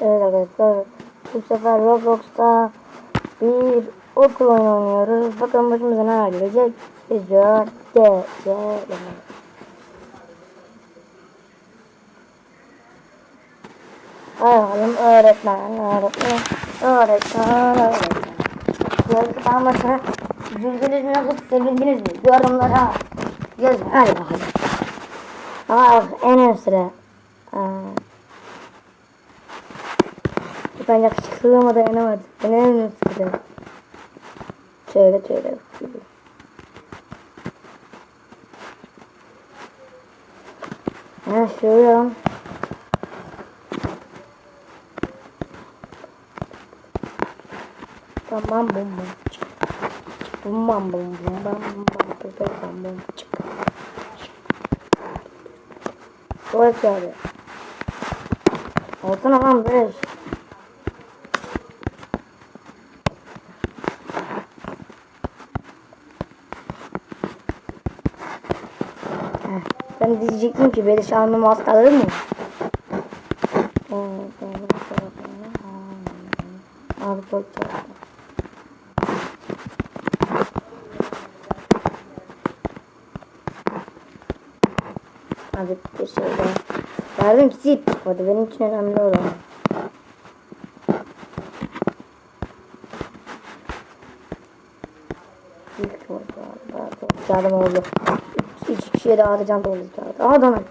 Evet arkadaşlar bu sefer Roblox'ta bir okul oyunu oynuyoruz. Bakalım başımıza ne gelecek. İzliyor. D. C. Bakalım öğretmen, öğretmen, öğretmen, öğretmen. Yazık kalmasına üzüldünüz mü yoksa sevindiniz mi? Yorumlara yazın. Hadi bakalım. Aa, en ön sıra. Aa. Ben yakışıklılığıma dayanamadım. Ön sıra. Şöyle şöyle. Ha şöyle. Bam bum bum. Bum bum bum bum bam bum bam bam bum çık. Tuvalet kağıdı. Alsana lan beş. Ben diyecektim ki beni şanlı hastalığı mı? Abi çok çok. Abi bir şey daha. Sil. O da benim için önemli olan. İlk orada. Çok yardım oldu. İki kişiye dağıtacağım dolu kağıdı. Aha donat.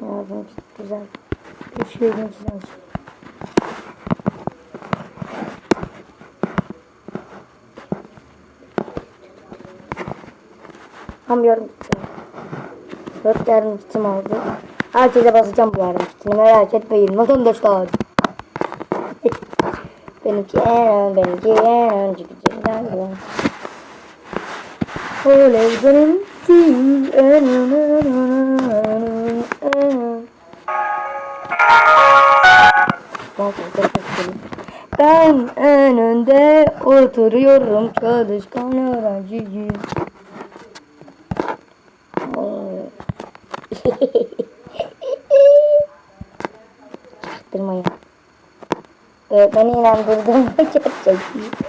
Yardım güzel. Bir şey güzel. Tam yarım kitim. Dört yarım kitim oldu. Herkese basacağım bu yarım kitini merak etmeyin vatandaşlar. benimki en ön, benimki en ön çıkacak. Oley ön. Ben en önde oturuyorum çalışkan öğrenciyim. Çaktırmayın. Ee, beni inandırdım. Gerçek.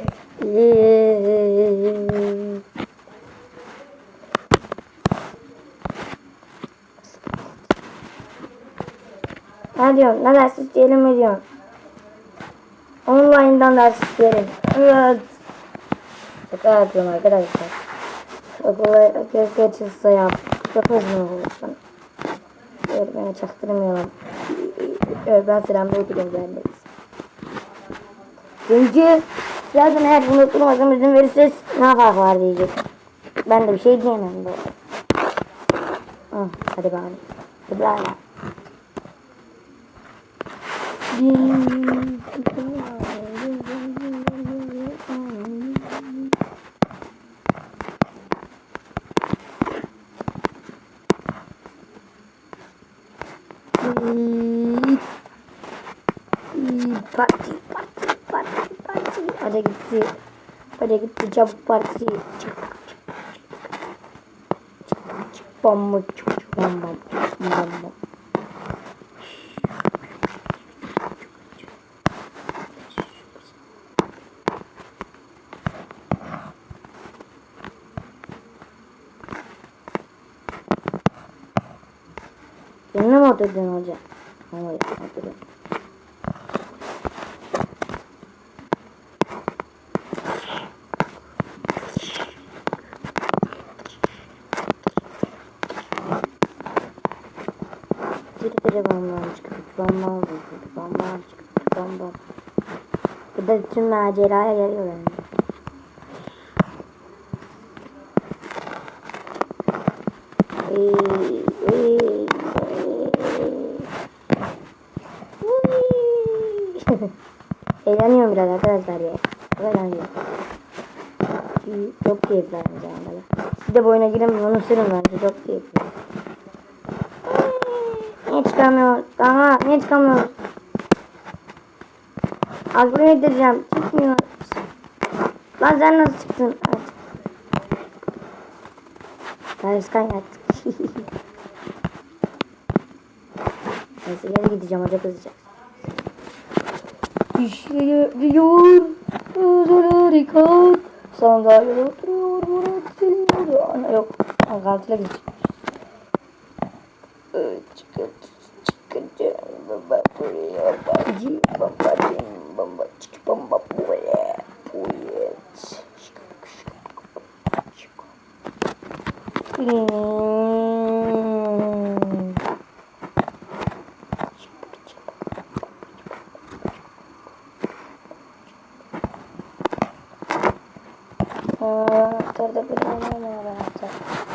Ne diyorsun? Ne ders isteyelim mi diyorsun? Online'dan ders isteyelim. Evet. Şaka yapıyorum arkadaşlar. Okula keşke açılsa yap. Çok özgür olursun. Öğretmene çaktırmayalım. Öğretmen selamda okudum gelmeyiz. Çünkü zaten eğer bunu oturmasam izin verirseniz ne fark var diyecek. Ben de bir şey diyemem bu. Hı, hadi bakalım. Parti, parti, parti. Ada gitti. Ada gitti çabuk parti. Çık, çık, çık, çık, bomba, çık, çık, bomba, çık, bomba. Yanına mı oturdun hocam? Ama oturdum. Diri Da tüm maceraya ee, ee. Eğleniyorum biraz arkadaşlar ya. Eğleniyorum. Çok keyifli aynı zamanda. Siz de bu oyuna girin bunu sürün bence çok keyifli. Niye çıkamıyor? Daha niye çıkamıyor? Az buraya indireceğim. Çıkmıyor. Lan sen nasıl çıktın? Aç. Ders kaynattık. Neyse geri gideceğim hoca kızacak. İşliyor. Harika. Sandalyede oturuyor. Murat dinliyor. Ana yok. Ana kaltıyla gidecek. Çıkın. Çıkın. Baba buraya. Babacı. Babacım. Baba. Çık. Baba buraya. Hmm. Motor da bir tane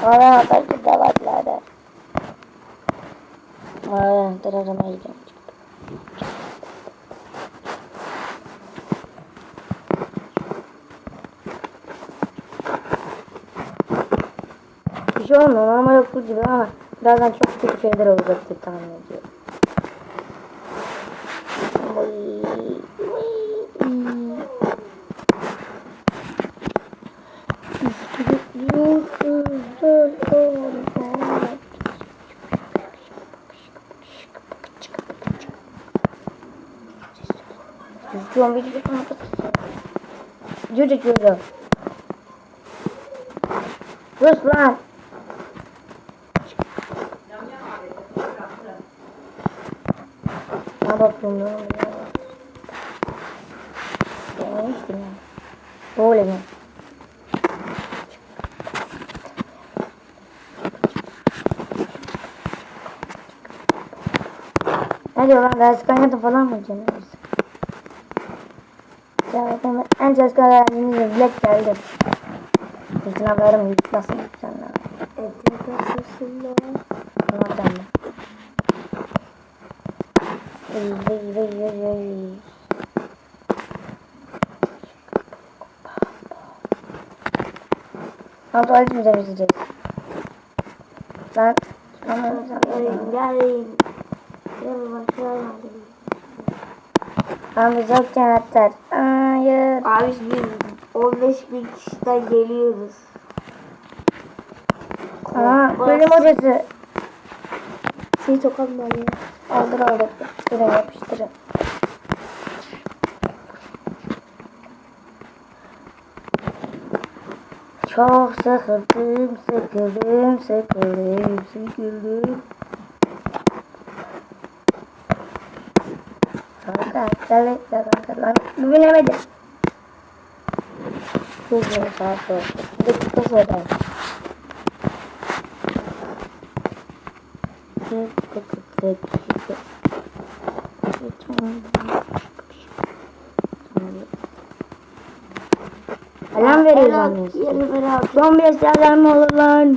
Valla belki de varlar. Valla dur aramaya gidiyorum. Bir şey olmuyor normal okul gibi ama birazdan çok kötü şeyler olacak diye tahmin ediyorum. Çocuk mu? Çocuk çocuk. Sus lan. Oluyor? Ya işte ya. Böyle mi? Ne diyor lan? Ders kaynatı falan mı canıyoruz? Ya ben en çalışkan öğrencimiz Black geldi. Sınavlarım nasıl insanlar? Etek asasında. Onlardan da. Vıy vıy Lan tuvalet mi temizleyeceğiz? Gelin. Gelin başına gelin. Abi çok canavar. Hayır. Abi biz 15 bin kişiden geliyoruz. Aa, bölüm hocası. Şey tokanlar ya. Aldır aldır. Yapıştırın yapıştırın. Çok sıkıldım, sıkıldım, sıkıldım, sıkıldım. Kanka, gel gel kanka lan. Bu binemedi. Kızım sağ sol. Dıkta söyler. Alarm veriyoruz annesi. Yeni bir abi. Bir alarm olur lan.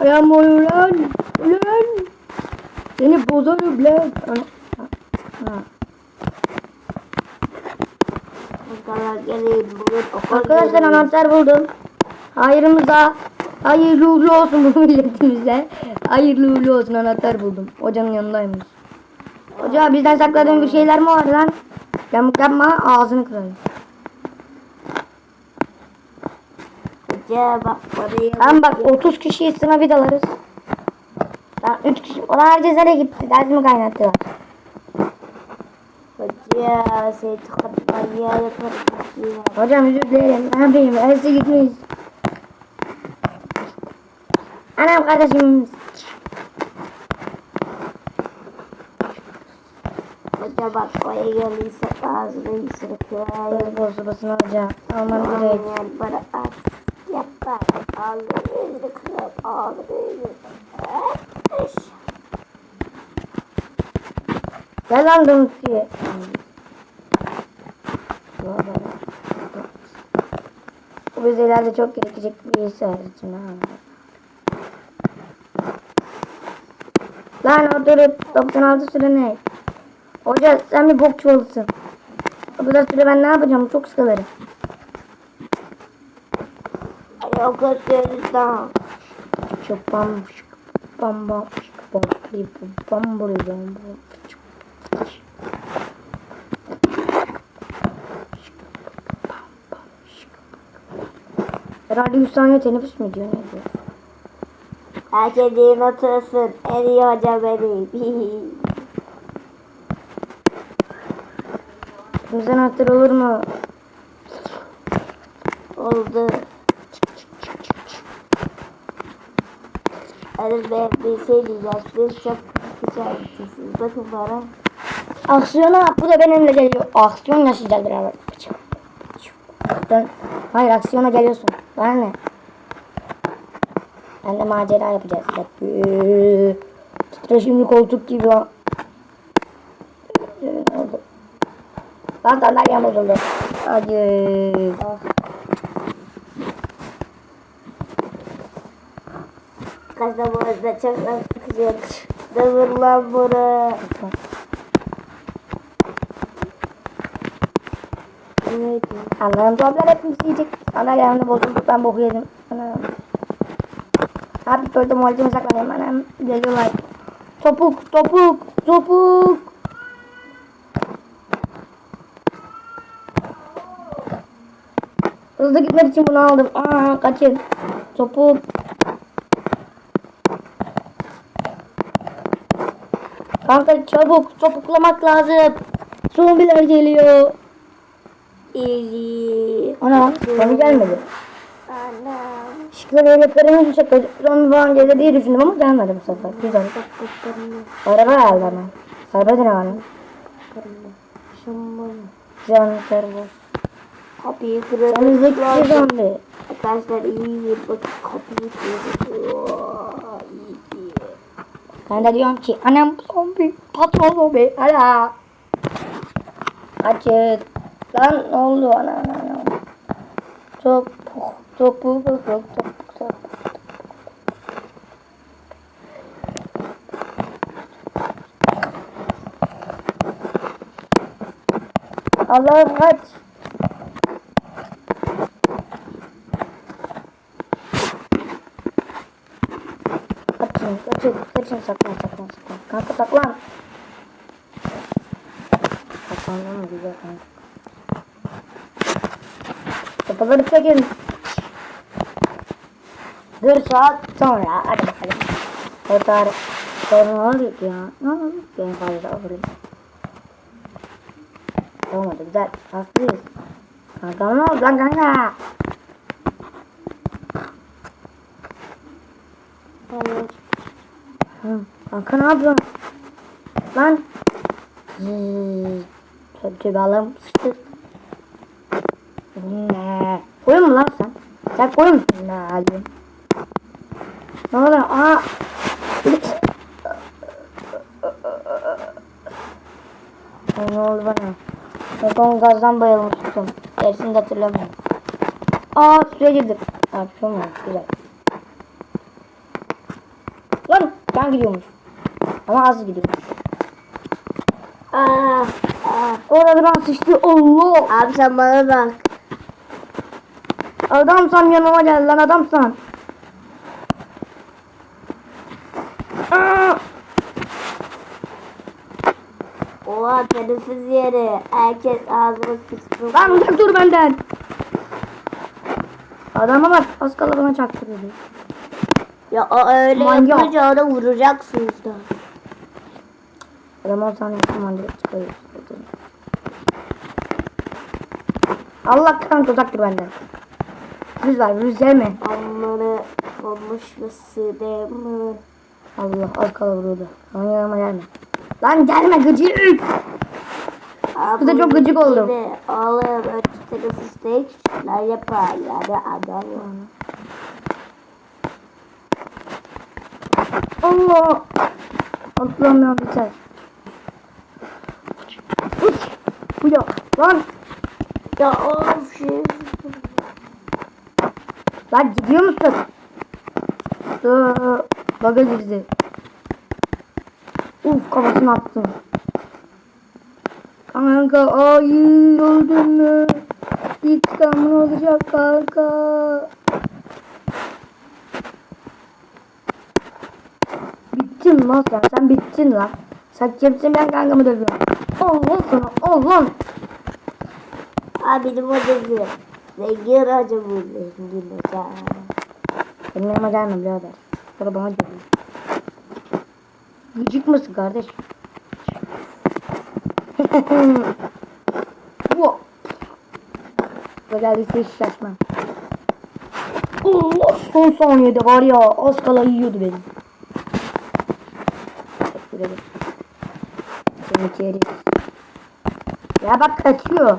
Alarm olur lan. Lan. Seni bozarım lan. Arkadaşlar anahtar buldum. Hayırımıza hayırlı uğurlu olsun bu milletimize. Hayırlı uğurlu olsun anahtar buldum. Hocanın yanındaymış. Hoca bizden sakladığın bir şeyler mi var lan? Yamuk yapma ağzını kırarım. Hoca bak. Lan bak 30 kişi sınav bir dalarız. Lan 3 kişi. Ulan herkes nereye gitti? Dersimi kaynattılar. Hoca şey ya yaparız. ya. Hocam özür dilerim. Ne yapayım? Erse gitmeyiz. Anam kardeşim. Hoca bak oraya geldiyse ağzını ısırıklar. Böyle bozu basın hocam. Almam gerek. Aynen para at. Yüzünü kırıp. Eş. Gel lan Dumsi. Bu bize ileride çok gerekecek bir iş öğretmen. ha. Lan oturup 96 süre ne? Hoca sen bir bokçu olursun. O kadar süre ben ne yapacağım? Çok sıkılırım. Arkadaşlar daha çok bambaşka bambaşka bambaşka bambaşka bambaşka Herhalde 100 saniye teneffüs mü diyor ne diyor? Herkesin otursun. En iyi hoca benim. Bizden hatır olur mu? Oldu. Hadi be bir şey. Siz çok güzelsiniz. Bakın bana. Aksiyona bu da benimle geliyor. Aksiyon yaşayacağız beraber. Dön. Hayır aksiyona geliyorsun. Bana ne? Ben de macera yapacağız. Titreşimli koltuk gibi. Ee, oldu. Lan sandalyem bozuldu. Hadi. Kaçta bu arada çok sıkıcı. Dövür lan bunu. Anlarım toplar hepimiz yiyecek. Sandalyemde bozuldu. Ben boku yedim. Anam. Abi böyle molcuma saklanayım. Anam geliyorlar. Topuk, topuk, topuk. Hızlı gitmek için bunu aldım. Aa kaçın. Topuk. Kanka çabuk topuklamak lazım. Zombiler geliyor. İyi. Ana zombi gelmedi. Anam. Işıkları öyle kırmızı şaka zombi falan gelir diye düşündüm ama gelmedi bu sefer. Güzel. Araba geldi ama. Kırmızı. Şaman. Can servos. Kapıyı Önümüzdeki kırdık. bir zombi. Arkadaşlar iyi bir bakın kapıyı kırdık. Ben de diyorum ki anam zombi. Patron zombi. Hala. Kaçın. Lan ne oldu ana ana ana. Topuk topuk topuk topuk topuk. Allah'ım kaç. Kaçın, saklan, saklan, saklan. Kanka saklan. Saklandı mı güzel kanka. Kapaları çekin. Bir saat sonra, hadi bakalım. Kurtar. Sonra ne oluyor ya? Ne oluyor? En fazla vurayım. Olmadı, güzel. Haklıyız. Kanka? Kanka ne yapıyorsun? Lan. Tövbe tövbe sıçtı. Ne? Koyun mu lan sen? Sen koyun musun ne halim? Ne oluyor? Aa. Ne oldu bana? Onu gazdan bayılmıştım. Gerisini de hatırlamıyorum. Aa suya girdim. Aa bir şey olmadı. Güzel. Lan ben gidiyormuş. Ama az gidiyorum. Aa, aa. Orada biraz sıçtı. Allah. Abi sen bana bak. Adamsan yanıma gel lan adamsan. Aa! Oha teneffüs yeri. Herkes ağzına sıçsın. Lan uzak dur benden. Adama bak az kala bana çaktırıyordu. Ya öyle Manyak. yapınca ona vuracaksınız da. Adam 10 saniye zaman direkt çıkıyor. Allah kanka uzak dur benden. Rüz var rüz gelme. Onları konuşması değil mi? Allah az kala vuruyordu. Lan yanıma gelme. Lan gelme gıcık. Bu da çok gıcık oldum. Oğlum önce teneffüste küçükler yapar yani adam. Allah. Atlamıyorum biter. Uç. Bu ya. Lan. Ya of şey. Lan gidiyor musun? Aa, Baga girdi. Uf kafasını attım. Kanka ay öldün mü? İntikamın olacak kanka. Bittin lan sen. Sen bittin lan. Sen kimsin ben kankamı dövüyorum. Allah sana Allah. Abi benim o dedi. Zengin acı bu zengin acı. Benim yanıma gelme birader. Sonra bana geliyor. Gıcık mısın kardeş? başımıza geldiyse hiç şaşmam. Allah son saniyede var ya az kala yiyordu beni. Teşekkür ederim. Seni keriz. Ya bak kaçıyor.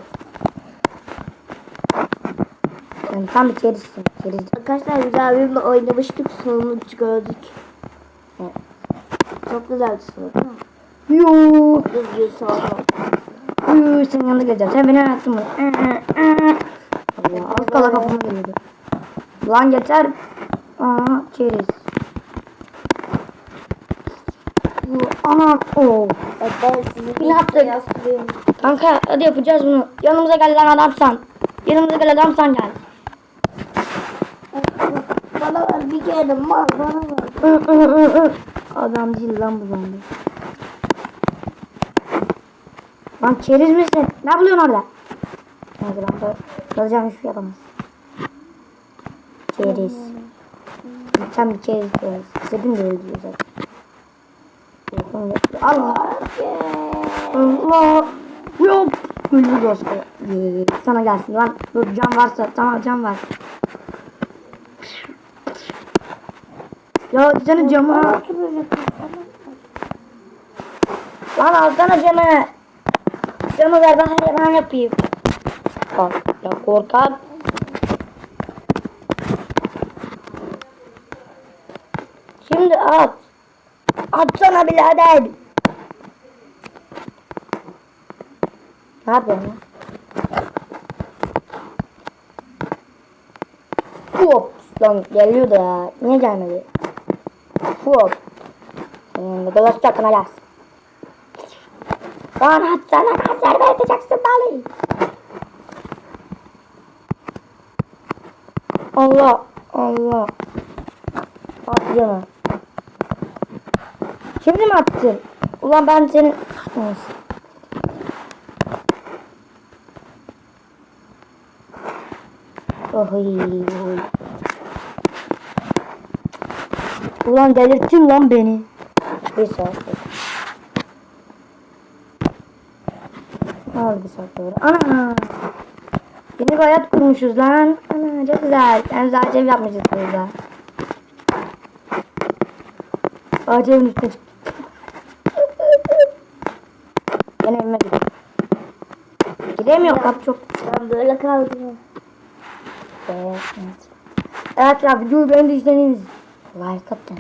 Sen tam bir kerizsin. Keriz. Arkadaşlar biz abimle oynamıştık sonuç gördük. Evet. Çok güzeldi sonuç. Yoo. Bir gün sonra. Yoo senin yanına geleceğim. Sen beni yarattın mı? Allah az kala kafama geliyordu. Lan yeter. Aa keriz. Yoo, Anam. Oo. Evet, ben sizi Ne yaptık? yaslıyorum. Kanka hadi yapacağız bunu. Yanımıza gel lan adamsan. Yanımıza gel adamsan gel. Bana ver bir kere mal bana ver. Adam değil lan bu zombi. Lan keriz misin? Ne buluyorsun orada? Neyse ben de kalacağım hiçbir şey yapamaz. Keriz. Sen bir keriz keriz. Sebim de öldürüyor zaten. Allah. Allah. Yok. Öldü dostum. Ee, Sana gelsin lan. Dur can varsa. Tamam can var. Ya senin camı. Lan alsana camı. Camı ver ben hemen yapayım. Bak ya korkak. Şimdi at. Atsana birader. Ne yapıyorsun ya? Hop. Lan geliyor da ya. Niye gelmedi? Hop. Senin de dolaşacak ana gelsin. Lan atsana kanser edeceksin beni. Allah Allah. At canım. Şimdi mi attın? Ulan ben senin... Neyse. Oy. Ulan delirttin lan beni. Bir saat. Oldu bir saat sonra? Ana! Yeni bir hayat kurmuşuz lan. Ana çok güzel. Yani zaten ev yapmışız burada. Ağaç evin üstüne çıktı. Ben evime gidiyorum. Gidemiyorum kapı çok. Ben böyle kaldım. Evet. Evet ya videoyu beğendiyseniz like atın.